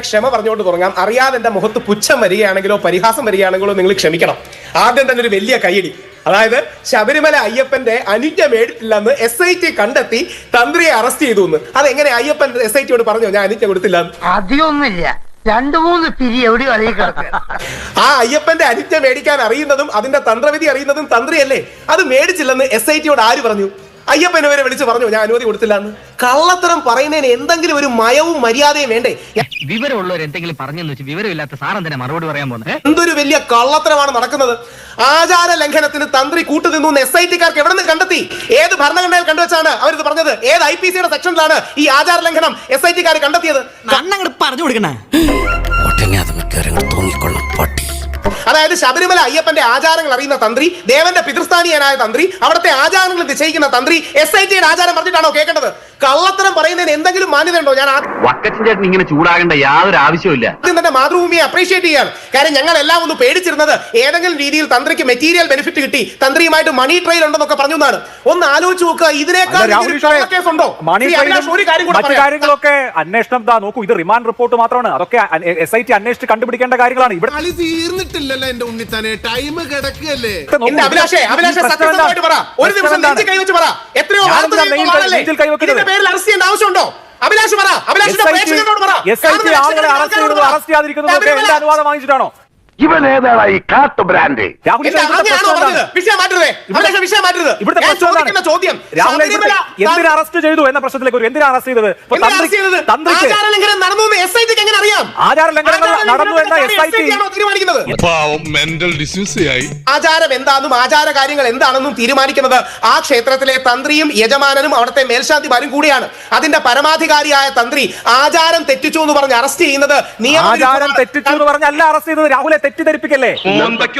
ക്ഷമ പറഞ്ഞുകൊണ്ട് തുടങ്ങാം. അറിയാതെ എന്റെ മുഖത്ത് പുച്ഛം വരികയാണെങ്കിലോ പരിഹാസം വരികയാണെങ്കിലോ നിങ്ങൾ ക്ഷമിക്കണം. ആദ്യം തന്നെ ഒരു വലിയ കൈയടി അതായത് ശബരിമല അയ്യപ്പന്റെ അനുജ്ഞ മേടിട്ടില്ലെന്ന് എസ് ഐ ടി കണ്ടെത്തി തന്ത്രിയെ അറസ്റ്റ് ചെയ്തു എന്ന് അതെങ്ങനെ അയ്യപ്പൻ എസ് ഐ ടിയോട് പറഞ്ഞോ ഞാൻ അനുജ്ഞ കൊടുത്തില്ല? അധികമൊന്നുമില്ല. രണ്ടു മൂന്ന് പിരി എവിടെ ആ അയ്യപ്പന്റെ അനുജ്ഞ മേടിക്കാൻ അറിയുന്നതും അതിന്റെ തന്ത്രവിധി അറിയുന്നതും തന്ത്രിയല്ലേ? അത് മേടിച്ചില്ലെന്ന് എസ് ഐ ടിയോട് ആര് പറഞ്ഞു? അയ്യപ്പനെ വരെ വിളിച്ച് പറഞ്ഞു ഞാൻ അനുമതി കൊടുത്തില്ല എന്ന് കള്ളത്തരം പറയുന്നതിന് എന്തെങ്കിലും ഒരു മയവും മര്യാദയും വേണ്ടേ? വിവരമുള്ളവർ എന്തെങ്കിലും പറഞ്ഞെന്ന് വെച്ച് വിവരമില്ലാത്ത സാറൻ തന്നെ മറുപടി പറയാൻ പോകുന്നത് എന്തൊരു വലിയ കള്ളത്തരമാണ് നടക്കുന്നത്. ആചാര ലംഘനത്തിന് തന്ത്രി കൂട്ടു നിന്നു എസ് ഐ ടിക്കാർക്ക് എവിടെ നിന്ന് കണ്ടെത്തി? ഏത് ഭരണഘടനയിൽ കണ്ടുവച്ചാണ് അവരിത് പറഞ്ഞത്? ഏത് ഐ പി സിയുടെ സെക്ഷനിലാണ് ഈ ആചാര ലംഘനം എസ് ഐ ടിക്കാർ കണ്ടെത്തിയത്? പറഞ്ഞു കൊടുക്കണേ. തോന്നിക്കൊള്ളും പട്ടി. അതായത് ശബരിമല അയ്യപ്പന്റെ ആചാരങ്ങൾ അറിയുന്ന തന്ത്രി ദേവന്റെ പിതൃസ്ഥാനീയനായ തന്ത്രി അവിടുത്തെ ആചാരങ്ങൾ നിശ്ചയിക്കുന്ന തന്ത്രി എസ് ഐ ടിയുടെ ആചാരം പറഞ്ഞിട്ടാണോ കേൾക്കേണ്ടത്? കള്ളത്തരം പറയുന്നതിന് എന്തെങ്കിലും മാന്യത ഉണ്ടോ ഞാൻ ആദ്യം വക്കച്ചൻ ചേട്ടൻ ഇങ്ങനെ ചൂടാകേണ്ട യാതൊരു ആവശ്യമില്ല തന്നെ മാതൃഭൂമിയെ അപ്രീഷിയേറ്റ് ചെയ്യാണ്. കാര്യം ഞങ്ങൾ എല്ലാം ഒന്ന് പേടിച്ചിരുന്നത് ഏതെങ്കിലും രീതിയിൽ തന്ത്രിക്ക് മെറ്റീരിയൽ ബെനിഫിറ്റ് കിട്ടി തന്ത്രിയുമായിട്ട് മണി ട്രെയിൽ ഉണ്ടെന്നൊക്കെ പറഞ്ഞു എന്നാണ്. ഒന്ന് ആലോചിച്ച് നോക്കുക ഇതിനേക്കാൾ കേസുണ്ടോ ഒരു കാര്യം കൂടെ കാര്യങ്ങളൊക്കെ അന്വേഷണം നോക്കൂ. ഇത് റിമാൻഡ് റിപ്പോർട്ട് മാത്രമാണ്. അതൊക്കെ എസ് ഐ ടി അന്വേഷിച്ച് കണ്ടുപിടിക്കേണ്ട കാര്യങ്ങളാണ്. ഇവിടെ തീർന്നിട്ടില്ലല്ലോ എന്റെ ഉണ്ണിത്താനെ. ടൈം എന്റെ അഭിലാഷേ അഭിലാഷേ സത്യസന്ധമായിട്ട് പറ. ഒരു ദിവസം? നെഞ്ചിൽ കൈവച്ച് പറ. എത്രയോ ഇതിന്റെ പേരിൽ അറസ്റ്റ് ചെയ്യേണ്ട ആവശ്യമുണ്ടോ? അഭിലാഷ് പറ. അഭിലാഷിന്റെ പ്രേക്ഷകരോട് പറ. അറസ്റ്റ് ചെയ്യാതിരിക്കുന്നതൊക്കെ എന്റെ അനുവാദം വാങ്ങിച്ചിട്ടാണോ? ഇവൻ ഏതാണ് ഈ കാട്ടു ബ്രാൻഡ്? രാഹുൽ എന്റെ ഇവിടുത്തെ ആജ്ഞയാണോ പ്രശ്നം പറഞ്ഞത്? എന്താണ്? വിഷയം മാറ്റരുതേ. അഭിലാഷ് വിഷയം മാറ്റരുത്. ഇവിടുത്തെ ഞാൻ പ്രശ്നം ചോദിക്കുന്ന എന്താണ്? ചോദ്യം. രാഹുൽ ശബരിമല എന്തിനാ അറസ്റ്റ് ചെയ്തു എന്ന പ്രശ്നത്തിലേക്ക് വരും. എന്തിനാ അറസ്റ്റ് ചെയ്തത്? ഇപ്പൊ എന്തിനാ തന്ത്രി- അറസ്റ്റ് ചെയ്തത്? തന്ത്രിക്ക് ആചാര ലംഘനം നടന്നു എന്ന് എസ് ഐ ടിക്ക് എങ്ങനെ അറിയാം? ആചാര ലംഘനങ്ങൾ നടന്നു എന്ന ലംഘനത്തിന്റെ എസ് ഐ ടി ആണോ തീരുമാനിക്കുന്നത്? പാവം മെന്റൽ ആചാരം എന്താണെന്നും ആചാര കാര്യങ്ങൾ എന്താണെന്നും തീരുമാനിക്കുന്നത് ആ ക്ഷേത്രത്തിലെ തന്ത്രിയും യജമാനനും അവിടുത്തെ മേൽശാന്തിമാരും കൂടിയാണ്. അതിന്റെ പരമാധികാരിയായ തന്ത്രി ആചാരം തെറ്റിച്ചു എന്ന് പറഞ്ഞ് അറസ്റ്റ് ചെയ്യുന്നത് ആചാരം തെറ്റിച്ചു എന്ന് പറഞ്ഞല്ല അറസ്റ്റ് ചെയ്തത് രാഹുലെ തെറ്റിദ്ധരിപ്പിക്കല്ലേ?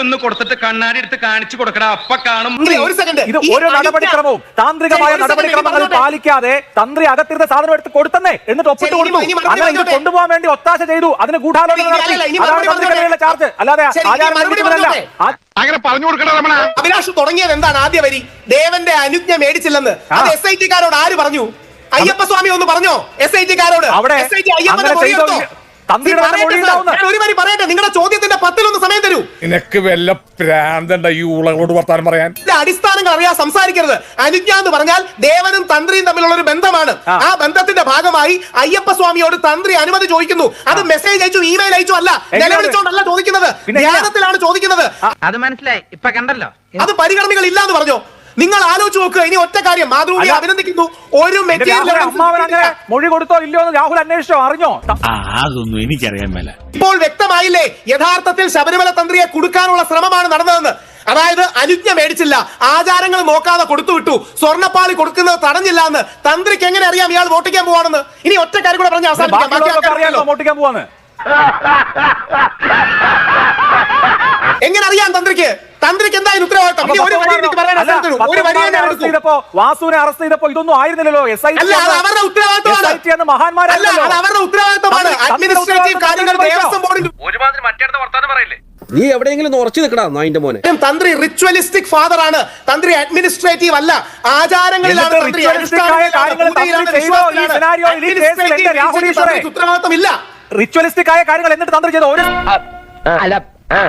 ഒന്ന് കൊടുത്തിട്ട് കണ്ണാടി എടുത്ത് കാണിച്ചു കൊടുക്കണം അപ്പൊ കാണും. ഇങ്ങനെ ഒരു സെക്കൻഡ്. ഇത് ഓരോ നടപടിക്രമവും താന്ത്രികമായ second, നടപടിക്രമങ്ങൾ. പാലിക്കാതെ തന്ത്രി അകത്തിരുന്ന സാധനം എടുത്ത് കൊടുത്തന്നേ എന്നിട്ട് ഒപ്പിട്ട് കൊടുത്തു. അങ്ങനെ ഇത്. കൊണ്ടുപോകാൻ വേണ്ടി ഒത്താശ ചെയ്തു. അതിന് ഗൂഢാലോചന നടത്തി. അതാണ് ചാർജ്. അല്ലാതെ അങ്ങനെ പറഞ്ഞു കൊടുക്കണം അഭിലാഷ് തുടങ്ങിയത് എന്താണ് ആദ്യ വരി? ദേവന്റെ അനുജ്ഞ മേടിച്ചില്ലെന്ന്. അത് എസ് ഐ ടി കാരോട് ആര് പറഞ്ഞു? അയ്യപ്പ സ്വാമി ഒന്ന് പറഞ്ഞോ? എസ് ഐ ടിക്കാരോട് അവിടെ എസ് ഐ ടി കാരോട് അങ്ങനെ പറയട്ടെ നിങ്ങളുടെ ചോദ്യത്തിന്റെ പത്തിലൊന്ന് സമയം തരൂ. നിനക്ക് വല്ല പ്രാന്തണ്ട ഈ ഉളകളോട് വർത്താനം പറയാൻ? അടിസ്ഥാനങ്ങൾ അറിയാൻ സംസാരിക്കരുത്. അനുജ്ഞ എന്ന് പറഞ്ഞാൽ ദേവനും തന്ത്രിയും തമ്മിലുള്ള ഒരു ബന്ധമാണ്. ആ. ബന്ധത്തിന്റെ ഭാഗമായി അയ്യപ്പ സ്വാമിയോട് തന്ത്രി അനുമതി ചോദിക്കുന്നു. അത് മെസ്സേജ് അയച്ചു ഇമെയിൽ അയച്ചു അല്ല? നിലവിളിച്ചോണ്ടല്ല ചോദിക്കുന്നത്? ധ്യാനത്തിലാണ് ചോദിക്കുന്നത്. അത് മനസ്സിലായി. ഇപ്പൊ കണ്ടല്ലോ. അത് പരിഗണനകൾ ഇല്ലാന്ന് പറഞ്ഞോ. നിങ്ങൾ ആലോചിച്ച് നോക്കുക ഇനി ഒറ്റ കാര്യം മാതൃഭൂമി അഭിനന്ദിക്കുന്നു. ഒരു മെറ്റീരിയൽ മൊഴി കൊടുത്തോ ഇല്ലയോ എന്ന് രാഹുൽ അന്വേഷിച്ചോ അറിഞ്ഞോ? അതൊന്നും എനിക്കറിയാൻ മേല. ഇപ്പോൾ വ്യക്തമായില്ലേ യഥാർത്ഥത്തിൽ ശബരിമല തന്ത്രിയെ കൊടുക്കാനുള്ള ശ്രമമാണ് നടന്നതെന്ന്? അതായത് അനുജ്ഞ മേടിച്ചില്ല ആചാരങ്ങൾ നോക്കാതെ കൊടുത്തുവിട്ടു സ്വർണപ്പാളി കൊടുക്കുന്നത് തടഞ്ഞില്ല എന്ന് തന്ത്രിക്ക് എങ്ങനെ അറിയാം ഇയാൾ വോട്ടിക്കാൻ പോവാണെന്ന്? ഇനി ഒറ്റ കാര്യം കൂടെ പറഞ്ഞ അവസാനിപ്പിക്കാം. എങ്ങനെ അറിയാം തന്ത്രിക്ക്? തന്ത്രിക്ക് എന്തായാലും ഉത്തരവാദിത്തം? ഒരു വരി എനിക്ക് പറയാൻ അവസരം തരൂ. ഒരു വരി ഞാൻ അറസ്റ്റ് എടുക്കും. ചെയ്തപ്പോ വാസുവിനെ അറസ്റ്റ് ചെയ്തപ്പോ ഇതൊന്നും ആയിരുന്നില്ലല്ലോ. എസ് ഐ അല്ല അത് അവരുടെ ഉത്തരവാദിത്തമാണ്. എസ് ഐ ടി എന്ന അല്ല മഹാന്മാരല്ലോ അത് അവരുടെ ഉത്തരവാദിത്തമാണ്. തന്ത്രി- അഡ്മിനിസ്ട്രേറ്റീവ് കാര്യങ്ങൾ ഉത്തരവാദിത്തം ദേവസ്വം ബോർഡിന്റെ ഒരുമാതിരി മറ്റേ വർത്താനം പറയില്ലേ? നീ എവിടെയെങ്കിലും ഒന്ന് ഉറച്ചു നിൽക്കടാ നായിന്റെ മോനെ. തന്ത്രി റിച്വലിസ്റ്റിക് ഫാദർ ആണ്. തന്ത്രി അഡ്മിനിസ്ട്രേറ്റീവ് അല്ല. ആചാരങ്ങളിലാണ് എന്നിട്ട് തന്ത്രി ritualistic ആയ കാര്യങ്ങൾ പൂജയിലാണ്, തന്ത്രി ചെയ്തോ? ഈ വിശ്വാസത്തിലാണ്. scenario യിൽ ഈ കേസിൽ എന്റെ Administrative രാഹുൽ രീതിയിൽ തന്ത്രിക്ക് ഉത്തരവാദിത്തമില്ല. റിച്വലിസ്റ്റിക് ആയ കാര്യങ്ങൾ എന്നിട്ട് തന്ത്രി ചെയ്ത? ഒരു അല്ല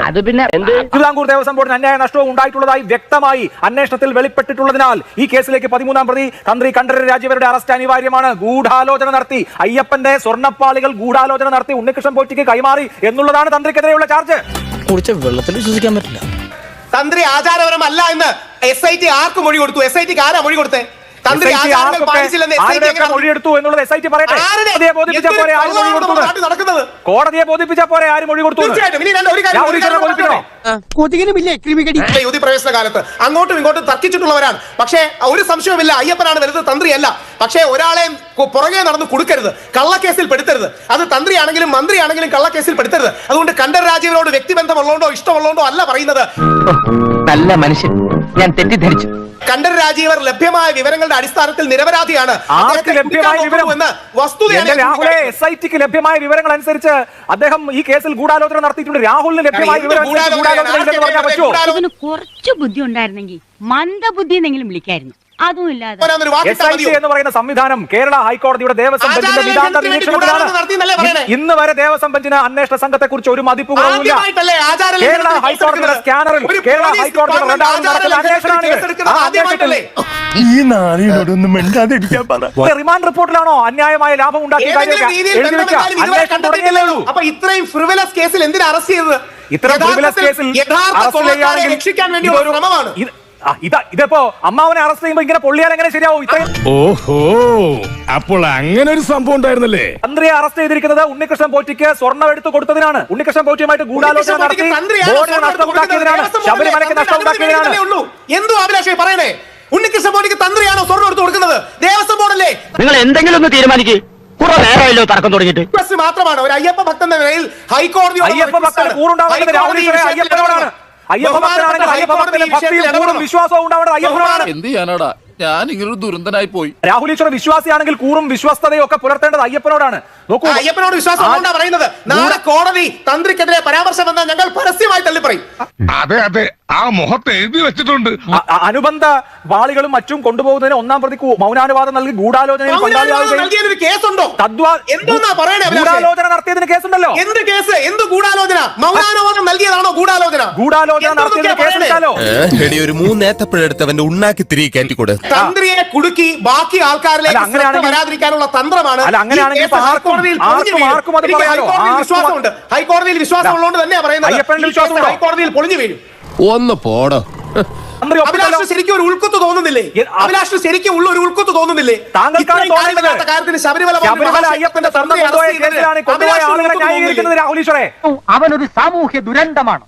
അത് പിന്നെ തിരുവിതാംകൂർ ദേവസ്വം ബോർഡിന് അന്യായ നഷ്ടവും ഉണ്ടായിട്ടുള്ളതായി വ്യക്തമായി അന്വേഷണത്തിൽ വെളിപ്പെട്ടിട്ടുള്ളതിനാൽ ഈ കേസിലേക്ക് പതിമൂന്നാം പ്രതി തന്ത്രി കണ്ഠര രാജീവരുടെ അറസ്റ്റ് അനിവാര്യമാണ്. ഗൂഢാലോചന നടത്തി. അയ്യപ്പന്റെ സ്വർണപ്പാളികൾ ഗൂഢാലോചന നടത്തി ഉണ്ണികൃഷ്ണൻ പോറ്റിക്ക് കൈമാറി എന്നുള്ളതാണ് തന്ത്രിക്കെതിരെയുള്ള ചാർജ്. കുടിച്ച വെള്ളത്തിൽ വിശ്വസിക്കാൻ പറ്റില്ല. തന്ത്രി ആചാരപരമല്ല എന്ന് എസ് ഐ ടി ആർക്ക് മൊഴി കൊടുത്തു? എസ് ഐ ടിക്ക് ആരാ മൊഴി കൊടുത്തേ? തന്ത്രി SIT ആചാരങ്ങൾ ആർക്കൊക്കെ പാലിച്ചില്ലെന്ന് എസ് ഐ മൊഴിയെടുത്തു എന്നുള്ളത് എസ് ഐ ടി പറയട്ടെ? കോടതിയെ ബോധിപ്പിച്ച പോലെ പോരെ? ആര് മൊഴി കൊടുത്തു നടക്കുന്നത്? കോടതിയെ ബോധിപ്പിച്ച പോലെ ആര് മൊഴി കൊടുത്തു യുവതി പ്രവേശന കാലത്ത്. അങ്ങോട്ടും ഇങ്ങോട്ടും തർക്കിച്ചിട്ടുള്ളവരാണ്. പക്ഷേ ഒരു സംശയവുമില്ല. അയ്യപ്പനാണ് വലുത് തന്ത്രിയല്ല. പക്ഷേ ഒരാളെ പുറകെ നടന്ന് കൊടുക്കരുത്. കള്ളക്കേസിൽ പെടുത്തരുത്. അത് തന്ത്രിയാണെങ്കിലും മന്ത്രിയാണെങ്കിലും കള്ളക്കേസിൽ പെടുത്തരുത്. അതുകൊണ്ട് കണ്ടർ രാജീവിനോട് വ്യക്തിബന്ധമുള്ളതുകൊണ്ടോ ഇഷ്ടമുള്ളതുകൊണ്ടോ അല്ല പറയുന്നത്. നല്ല മനുഷ്യൻ. ഞാൻ തെറ്റിദ്ധരിച്ചു. കണ്ടർ രാജീവർ ലഭ്യമായ വിവരങ്ങളുടെ അടിസ്ഥാനത്തിൽ നിരപരാധിയാണ്. ആർക്ക് ലഭ്യമായ വിവരങ്ങൾ അനുസരിച്ച് അദ്ദേഹം ഈ കേസിൽ ഗൂഢാലോചന നടത്തിയിട്ടുണ്ട്. രാഹുലിന് ലഭ്യമായ വിവരങ്ങൾ കുറച്ച് ബുദ്ധി ഉണ്ടായിരുന്നെങ്കിൽ മന്ദബുദ്ധി എന്നെങ്കിലും വിളിക്കായിരുന്നു. അതും ഇല്ലാതെ. അവനൊരു വാക്കിട്ടാ എസ് ഐ ടി എന്ന് പറയുന്ന സംവിധാനം കേരള ഹൈക്കോടതിയുടെ ദേവസ്വം ബെഞ്ചിന്റെ നിരീക്ഷണത്തിലാണ്? ഇന്ന് വരെ ദേവസ്വം ബെഞ്ചിന് അന്വേഷണ സംഘത്തെ കുറിച്ച് ഒരു മതിപ്പ് കുറവില്ല കേരള ഹൈക്കോടതിയുടെ സ്കാനറിൽ കേരള ഹൈക്കോടതിയുടെ റഡാറിൽ നടക്കുന്ന? ഈ നാളിനോടൊന്നും മിണ്ടാതിരിക്കാൻ പറ. റിമാൻഡ് റിപ്പോർട്ടിലാണോ? അന്യായമായ ലാഭം ഉണ്ടാക്കിയ ഏതെങ്കിലും കാര്യമൊക്കെ രീതിയിൽ എഴുതി വെക്കുക ബന്ധപ്പെട്ടാലും ഇതുവരെ അന്വേഷണം തുടങ്ങിയല്ലേ കണ്ടെത്തിയിട്ടില്ലല്ലോ. ഉള്ളൂ. അപ്പൊ ഇത്രയും ഫ്രിവലസ് കേസിൽ എന്തിനാ അറസ്റ്റ് ചെയ്തത്? ഇത്തരം ഫ്രിവലസ് കേസിൽ രക്ഷിക്കാൻ ശ്രമമാണ്. ആ, ഇതാ ഇതിപ്പോ അമ്മാവനെ അറസ്റ്റ് ചെയ്യുമ്പോ ഇങ്ങനെ പൊള്ളിയാൽ എങ്ങനെ ശരിയാവും? ഇത്രയും ഓഹോ അപ്പോൾ അങ്ങനെ ഒരു സംഭവം ഉണ്ടായിരുന്നല്ലേ? തന്ത്രിയെ അറസ്റ്റ് ചെയ്തിരിക്കുന്നത് ഉണ്ണികൃഷ്ണൻ പോറ്റിക്ക് സ്വർണം എടുത്തു കൊടുത്തതിനാണ്. ഉണ്ണികൃഷ്ണൻ പോറ്റിയുമായിട്ട് ഗൂഢാലോചന നടത്തി ബോർഡിന് നഷ്ടം ഉണ്ടാക്കിയതിനാണ് ശബരിമലയ്ക്ക് നഷ്ടം ഉണ്ടാക്കിയതിനാണ്. എന്തോ അഭിലാഷേ പറയണേ? ഉണ്ണികൃഷ്ണൻ മോദിക്ക് തന്ത്രിയാണോ സ്വർണം എടുത്ത് കൊടുക്കുന്നത്? ദേവസ്വം ബോർഡല്ലേ? നിങ്ങൾ എന്തെങ്കിലും ഒന്ന് തീരുമാനിക്ക്. കുറെ തർക്കം തുടങ്ങിയിട്ട്. ബസ് മാത്രമാണ്. ഒരു അയ്യപ്പ ഭക്തൻ എന്ന നിലയിൽ ഹൈക്കോടതി അയ്യപ്പ ഭക്തന് കൂറുണ്ടാവേണ്ടത് രാഹുൽ അയ്യപ്പനോടാണ്. എന്ത് ചെയ്യാനാടാ? ഞാൻ ഇങ്ങനൊരു ദുരന്തനായി പോയി. രാഹുൽ ഈശ്വർ വിശ്വാസിയാണെങ്കിൽ കൂറും വിശ്വസ്തതയും ഒക്കെ പുലർത്തേണ്ടത് അയ്യപ്പനോടാണ്. നോക്കൂ. അയ്യപ്പനോട് വിശ്വാസം അതുകൊണ്ടാ പറയുന്നത്. നാളെ കോടതി തന്ത്രിക്കെതിരെ പരാമർശം വന്നാൽ ഞങ്ങൾ പരസ്യമായി തള്ളിപ്പറയും. അതെ അതെ. ആ മുഖത്ത് എഴുതി വെച്ചിട്ടുണ്ട്. അനുബന്ധ വാളികളും മറ്റും കൊണ്ടുപോകുന്നതിന് ഒന്നാം പ്രതിക്ക് മൗനാനുവാദം നൽകി ഗൂഢാലോചനയിൽ പങ്കാളിയാവുകയും കേസുണ്ടോ? തദ്വാ എന്തോന്നാ പറയണേ? ഗൂഢാലോചന നടത്തിയതിന് കേസുണ്ടല്ലോ. എന്ത് കേസ്? എന്ത് ഗൂഢാലോചന? മൗനാനുവാദം നൽകിയതാണോ ഗൂഢാലോചന? ഗൂഢാലോചന നടത്തിയതിന് കേസുണ്ടല്ലോ. ഒരു മൂന്നേത്തപ്പഴെടുത്ത് അവന്റെ ഉണ്ണാക്കി തിരികെ കയറ്റിക്കൂടെ തന്ത്രിയെ കുടുക്കി ബാക്കി ആൾക്കാരിലേക്ക് അങ്ങനെയാണെങ്കിൽ- വരാതിരിക്കാനുള്ള തന്ത്രമാണ് അല്ല, അങ്ങനെയാണെങ്കിൽ ആർക്കും- ഹൈക്കോടതിയിൽ വിശ്വാസമുണ്ട്. ഹൈക്കോടതിയിൽ വിശ്വാസം ഉള്ളതുകൊണ്ട് തന്നെയാ പറയുന്നത്? ഹൈക്കോടതിയിൽ പൊളിഞ്ഞു വീഴും. ഒന്ന് പോടോ. അഭിലാഷ് ശരിക്കും ഒരു ഉൾക്കുത്ത് തോന്നുന്നില്ലേ? അഭിലാഷ് ശരിക്കും ഉള്ള ഒരു ഉൾക്കുത്ത് തോന്നുന്നില്ലേ? കാര്യത്തിന് ശബരിമല അയ്യപ്പന്റെ അവനൊരു സാമൂഹ്യ ദുരന്തമാണ്.